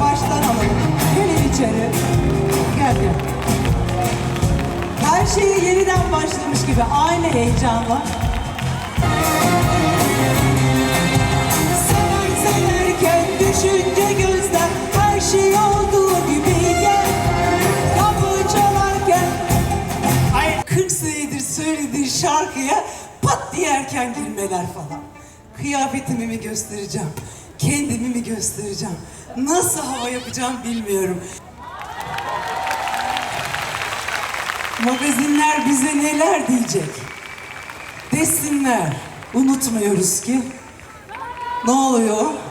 baştan alalım. Gelin içeri. Gel gel. Her şeyi yeniden başlamış gibi aynı heyecanla. Sever severken düşünce gözden her şey olduğu gibiyken kapı çalarken ay 40 senedir söylediği şarkıya pat diye erken girmeler falan. Kıyafetimi mi göstereceğim? Kendi göstereceğim? Nasıl hava yapacağım bilmiyorum. Magazinler bize neler diyecek? Desinler. Unutmuyoruz ki. Ne oluyor?